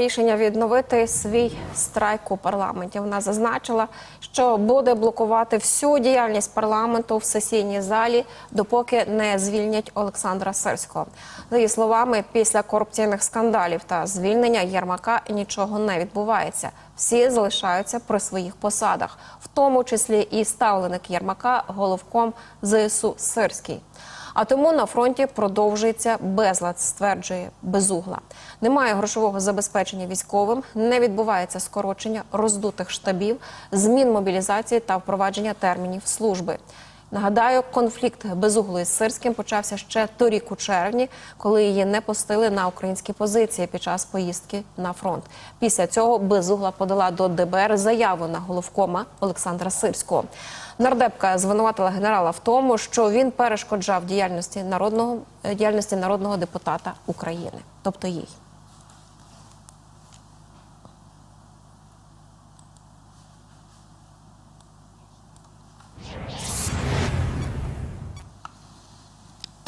Рішення відновити свій страйк у парламенті. Вона зазначила, що буде блокувати всю діяльність парламенту в сесійній залі, допоки не звільнять Олександра Сирського. За її словами, після корупційних скандалів та звільнення Єрмака нічого не відбувається. Всі залишаються при своїх посадах, в тому числі і ставленик Єрмака, головком ЗСУ Сирський. А тому на фронті продовжується безлад, стверджує безугла. Немає грошового забезпечення військовим, не відбувається скорочення роздутих штабів, змін мобілізації та впровадження термінів служби. Нагадаю, конфлікт безуглої з Сирським почався ще торік у червні, коли її не пустили на українські позиції під час поїздки на фронт. Після цього безугла подала до ДБР заяву на головкома Олександра Сирського. Нардепка звинуватила генерала в тому, що він перешкоджав діяльності народного діяльності народного депутата України, тобто їй.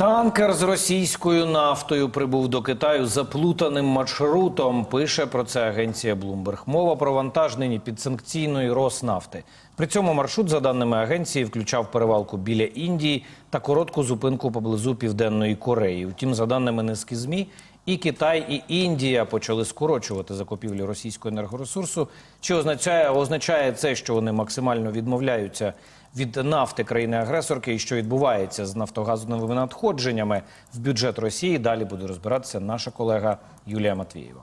Танкер з російською нафтою прибув до Китаю заплутаним маршрутом. Пише про це агенція Bloomberg. Мова про вантаж нині підсанкційної Роснафти. При цьому маршрут, за даними агенції, включав перевалку біля Індії та коротку зупинку поблизу Південної Кореї. Втім, за даними низки змі, і Китай, і Індія почали скорочувати закупівлі російського енергоресурсу. Чи означає означає це, що вони максимально відмовляються від нафти країни-агресорки і що відбувається з нафтогазовими надходженнями в бюджет Росії? Далі буде розбиратися наша колега Юлія Матвієва.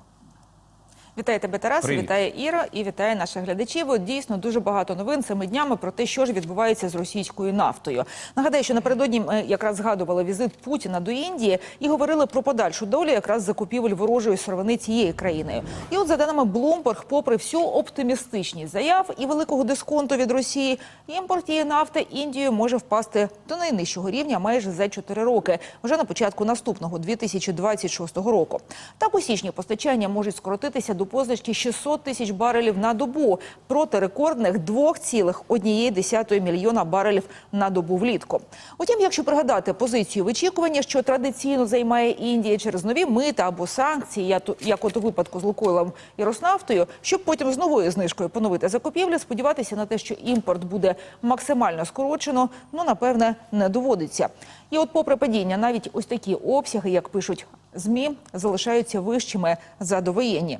Вітаю тебе, Тарас, Привіт. вітає Іра і вітає наших глядачів. От дійсно дуже багато новин цими днями про те, що ж відбувається з російською нафтою. Нагадаю, що напередодні ми якраз згадували візит Путіна до Індії і говорили про подальшу долю якраз закупівель ворожої сировини цією країною. І от за даними Bloomberg, попри всю оптимістичність заяв і великого дисконту від Росії, імпорт тієї нафти Індією може впасти до найнижчого рівня майже за 4 роки, вже на початку наступного 2026 року. Так у січні постачання можуть скоротитися до позначки 600 тисяч барелів на добу проти рекордних 2,1 мільйона барелів на добу влітку. Утім, якщо пригадати позицію вичікування, що традиційно займає Індія через нові мита або санкції, як от у випадку з Лукойлом і Роснафтою, щоб потім з новою знижкою поновити закупівлі, сподіватися на те, що імпорт буде максимально скорочено, ну напевне не доводиться. І от, попри падіння, навіть ось такі обсяги, як пишуть змі, залишаються вищими за довоєнні.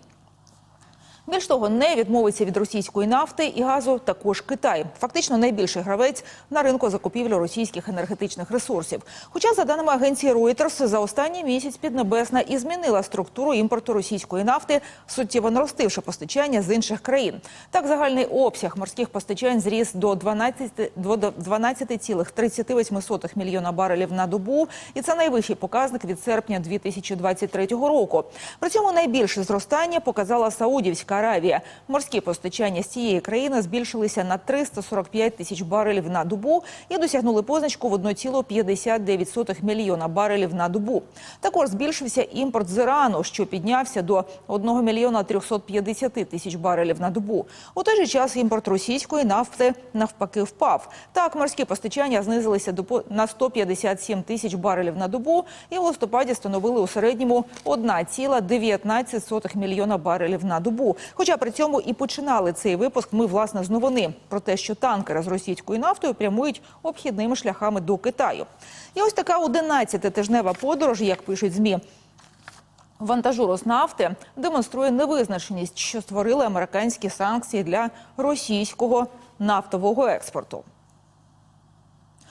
Більш того, не відмовиться від російської нафти і газу також Китай. Фактично найбільший гравець на ринку закупівлі російських енергетичних ресурсів. Хоча, за даними агенції Reuters, за останній місяць Піднебесна і змінила структуру імпорту російської нафти, суттєво наростивши постачання з інших країн. Так, загальний обсяг морських постачань зріс до 12 до 12,38 мільйона барелів на добу, і це найвищий показник від серпня 2023 року. При цьому найбільше зростання показала Саудівська Аравія. Морські постачання з цієї країни збільшилися на 345 тисяч барелів на добу і досягнули позначку в 1,59 мільйона барелів на добу. Також збільшився імпорт з Ірану, що піднявся до 1 мільйона 350 тисяч барелів на добу. У той же час імпорт російської нафти навпаки впав. Так, морські постачання знизилися до на 157 тисяч барелів на добу і в листопаді становили у середньому 1,19 мільйона барелів на добу. Хоча при цьому і починали цей випуск ми власне з новини про те, що танкери з російською нафтою прямують обхідними шляхами до Китаю. І ось така 11 тижнева подорож, як пишуть змі. Вантажу Роснафти демонструє невизначеність, що створили американські санкції для російського нафтового експорту.